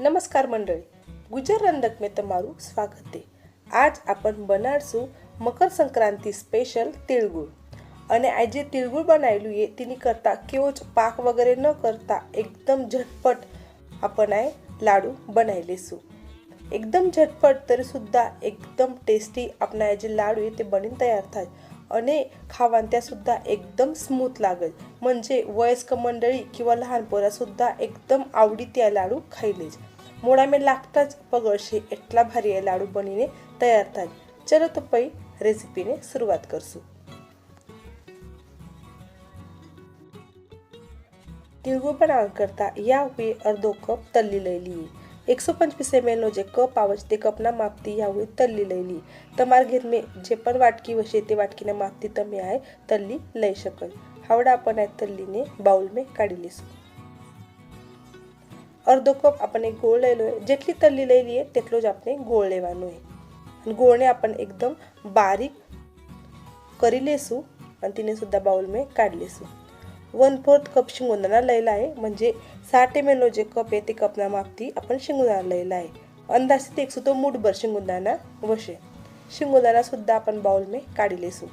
નમસ્કાર મંડળી. ગુજર રંધકમાં તમારું સ્વાગત છે. આજ આપણ બનાવશું મકર સંક્રાંતિ સ્પેશિયલ તિળગુળ અને આ જે તિળગુળ બનાવેલું એ તેની કરતાં કેવો જ પાક વગેરે ન કરતા એકદમ ઝટપટ આપણે લાડુ બનાવી લઈશું એકદમ ઝટપટ, તરી તરીસુદ્धा એકદમ ટેસ્ટી આપણા જે લાડુ એ તે બનીને તૈયાર થાય. आणि खावांत्यासुद्धा एकदम स्मूथ लागल. म्हणजे वयस्क मंडळी किंवा लहान पोरासुद्धा एकदम आवडी त्या लाडू खाईलेच मोडामे लागताच पगळशी एटला भारी એ लाडू બનીને તૈયાર થાય ચલો તો પછી રેસીપીને શરૂઆત કરશું तिळगुळ बनावण्याकरता या उपी अर्धो कप तल्ली लई એકસો પંચવીસ એમએલનો જે કપ આવે છે તે કપના માપથી આવું તલ્લી લઈ લી. તમારા ઘેર જે પણ વાટકી હશે તે વાટકીના માપથી તમે આ તલ્લી લઈ શકો હવડા આપણે આ તલ્લીને બાઉલ મેં કાઢી લઈશું અડધો કપ આપણને ગોળ લઈ લો જેટલી તલ્લી લઈ લઈએ તેટલો જ આપણે ગોળ લેવાનો હોય. ગોળને આપણને એકદમ બારીક કરી લેશું અને તેને સુદ્ધા બાઉલ મેં કાઢી લેશું. वन फोर्थ कप शिंगुदाणा लयला आहे. म्हणजे साठ एम एल जे कप आहे ते कपना मापती आपण शिंगोदाणा लयला आहे. अंदाजे ते एक सुतो मूठभर शिंगुदाणा वशे शिंगुदाणा सुद्धा आपण बाउल में काढी लेसू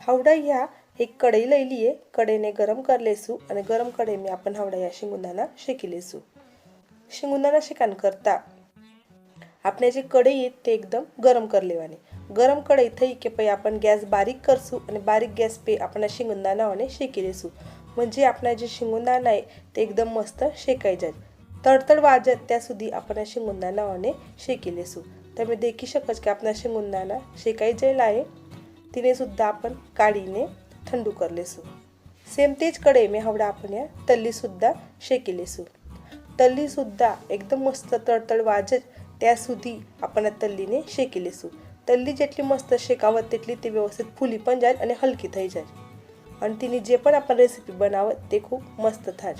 हावडा ह्या एक कढई लयली आहे. कढईने गरम कर लेसू आणि गरम कढईने मी आपण हावडा या शिंगुदाणा शेकी लेसू शिंगुदाणा शेकान करता. आपल्या जे कढई आहेत ते एकदम गरम कर लेवाने ગરમ કઢઈ થઈ કે પછી आपण ગેસ બારીક કરશું અને બારીક ગેસ पे આપણા શિંગોંદાણાઓને શેકી લઈશું म्हणजे આપણા જે શિંગોંદાણા आहे તે એકદમ મસ્ત શેકાઈ જાય તડતડ વાજે ત્યાં સુધી આપણા શિંગોંદાણાઓને શેકી લેશું તમે દેખી શકો છો કે આપણા શિંગોંદાણા શેકાઈ ગયેલા आहे तिने सुद्धा आपण काढीने थंडू कर लेसू सेम तेच कढईमे हवडा आपण या तल्लीसुद्धा शेकी लेसू तल्लीसुद्धा एकदम मस्त तडतड वाजत त्या સુધી आपण તલ્લીને શેકી લેશું तल्ली जेटली मस्त शेकाव तेटली ती व्यवस्थित फुली पण जाईल आणि हलकी थाई जाईल. आणि तिने जे पण आपण रेसिपी बनावं ते खूप मस्त थाय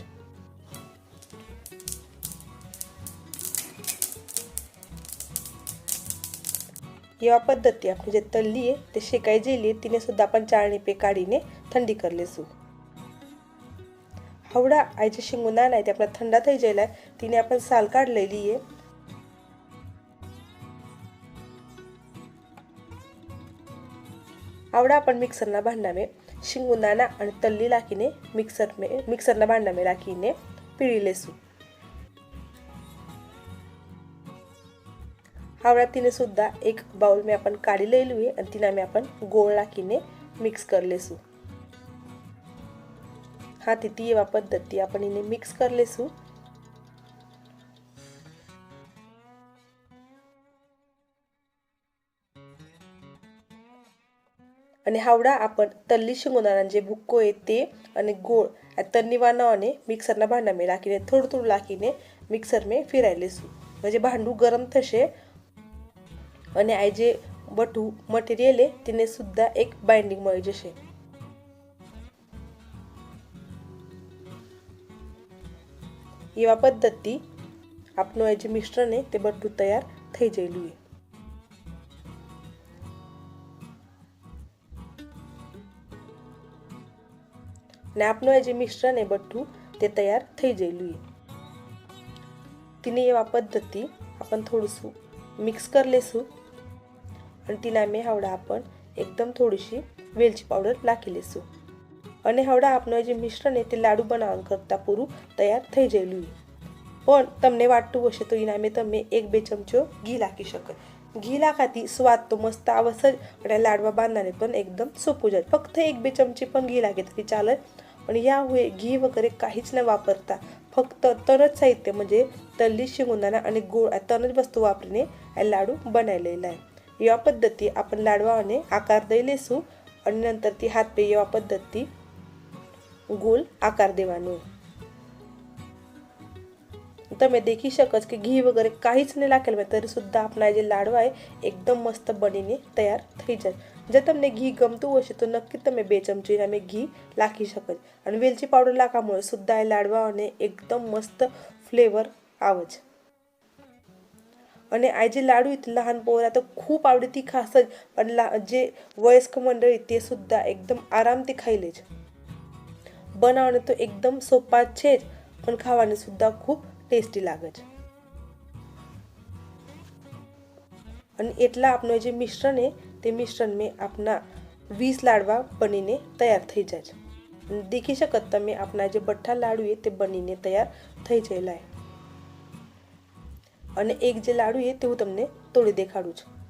या पद्धती आपण जे म्हणजे तल्ली आहे ते शेकायची आहे तिने सुद्धा आपण चारणी पे काढीने थंडी करले सु. हवडा आईच्या नाही ते आपला थंडा थैजायला तिने आपण साल काढलेली आहे. फावडा आपण मिक्सरला भांडावे शिंगूनाना आणि तल्ली लाखीने मिक्सर मे मिक्सरला भांडावे लाकीने पिळी लेसू फावडा तिने सुद्धा एक बाउल मी आपण काढी लिहिलो आहे आणि तिने मी आपण गोळ लाखीने मिक्स कर लेसू हा ती वापर पद्धती आपण हिने मिक्स कर लेसू અને હાવડા આપણ તલ્લી શીંગોનાના જે ભૂક્કો એ તે અને ગોળ આ ત્રણની વાનાઓને મિક્સરના ભાંડામાં રાખીને થોડું થોડું નાખીને મિક્સરમાં ફેરાઈ લઈશું એટલે ભાંડું ગરમ થશે અને આ જે બટું મટીરિયલ એ, તેને સુદ્ધા એક બાઇન્ડિંગ મળી જશે. એવા પદ્ધતિ આપનું આ જે મિશ્રણ એ તે બટું તૈયાર થઈ જયેલું ને આપણું જે મિશ્રણ એ બધું તે તૈયાર થઈ જયેલું એ એવા પદ્ધતિ આપણ थोडंसं મિક્સ કરી લેશું અને તીના મેં હવડા આપણ એકદમ થોડીશી વેલચી પાવડર નાખી લેશું. અને હવડા આપણું જે મિશ્રણ એ તે લાડુ બનાવવા કરતાં પૂરું તૈયાર થઈ જયેલું પણ તમને વાટતું હશે તો એના મેં તમે એક બે ચમચો ઘી નાખી શકો. ઘી નાખાથી સ્વાદ તો મસ્ત આવશે જ અને લાડવા બાંધાને પણ એકદમ સોપું જાય. ફક્ત એક બે ચમચી પણ ઘી લાગે તેથી ચાલે पण यामुळे घी वगैरे काहीच न वापरता फक्त तरच साहित्य म्हणजे तल्ली शिंगुदाणा आणि गूळ तणच वस्तू वापरणे लाडू बनवलेला आहे. या पद्धती आपण लाडवाने आकार दिले असू आणि नंतर ती हातपेय या पद्धती गोल आकार देवाने. તમે દેખી શકો છો કે ઘી વગેરે કાંઈ જ નહીં નાખેલું હોય તરીસુદ્ધા આપણા જે લાડવા એ એકદમ મસ્ત બનીને તૈયાર થઈ જાય જો તમને ઘી ગમતું હશે તો નક્કી તમે બે ચમચી અમે ઘી નાખી શકો છો અને વેલચી પાવડર નાખવાमुळे સુદ્ધા એ લાડવાઓને એકદમ મસ્ત फ्लेवर आवच आणि आयजे लाडू आहेत लहान पोहरा तर खूप आवडती खास पण ला जे वयस्क मंडळी ते सुद्धा एकदम आराम ते खाईलेच बनावणे तो एकदम सोपा छेच पण खावाने सुद्धा खूप ટેસ્ટી લાગે છે. અને એટલા આપનું જે મિશ્રણ એ તે મિશ્રણ મેં આપના વીસ લાડવા બનીને તૈયાર થઈ જાય છે. દેખી શકત તમે આપના જે બઠ્ઠા લાડુ એ તે બનીને તૈયાર થઈ ગયેલા અને એક જે લાડુ એ તે હું તમને તોડી દેખાડું છું.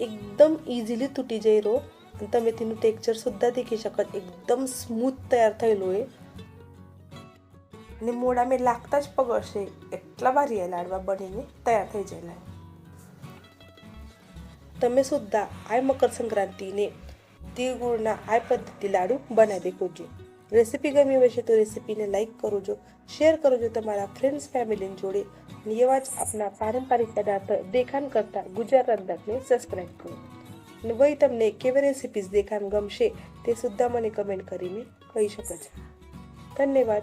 એકદમ ઇઝીલી તૂટી જઈ અને તમે તેનું ટેક્સચર સુદ્ધા દેખી શકો એકદમ સ્મૂથ તૈયાર થયેલું એ અને મેં લાગતા જ પગળશે એટલા વાર લાડવા બનીને તૈયાર થઈ ગયેલા તમે સુદ્ધા આ મકર સંક્રાંતિને તિરગુળના આ પદ્ધતિ લાડુ બનાવી દેખોજો રેસીપી ગમી હોય છે તો રેસીપીને લાઈક કરજો શેર કરજો તમારા ફ્રેન્ડ્સ ફેમિલીની જોડે. અને એવા જ આપણા પારંપરિક પદાર્થ દેખાણ કરતા ગુજરાત અંદાજને સબસ્ક્રાઈબ કરો. અને વહી તમને કેવી રેસિપીઝ દેખાણ ગમશે તે સુદ્ધા મને કમેન્ટ કરીને કહી શકો છો. ધન્યવાદ.